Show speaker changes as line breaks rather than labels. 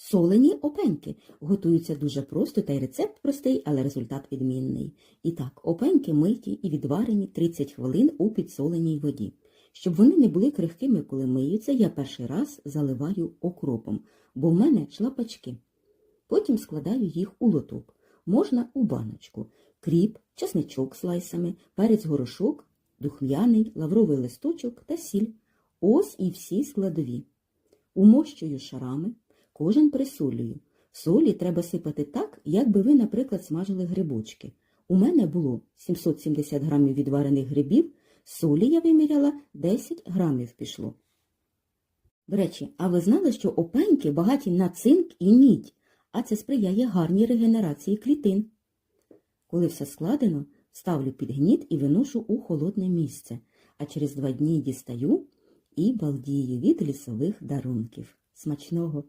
Солені опеньки готуються дуже просто, та й рецепт простий, але результат відмінний. І так, опеньки миті і відварені 30 хвилин у підсоленій воді. Щоб вони не були крихкими, коли миються, я перший раз заливаю окропом, бо в мене шлапачки. Потім складаю їх у лоток. Можна у баночку. Кріп, чесничок слайсами, перець горошок, духмяний, лавровий листочок та сіль. Ось і всі складові. Умощую шарами, кожен присолюю. Солі треба сипати так, як би ви, наприклад, смажили грибочки. У мене було 770 грамів відварених грибів, солі я виміряла 10 грамів пішло. До речі, а ви знали, що опеньки багаті на цинк і мідь, а це сприяє гарній регенерації клітин. Коли все складено, ставлю під гніт і виношу у холодне місце, а через два дні дістаю і балдію від лісових дарунків. Смачного!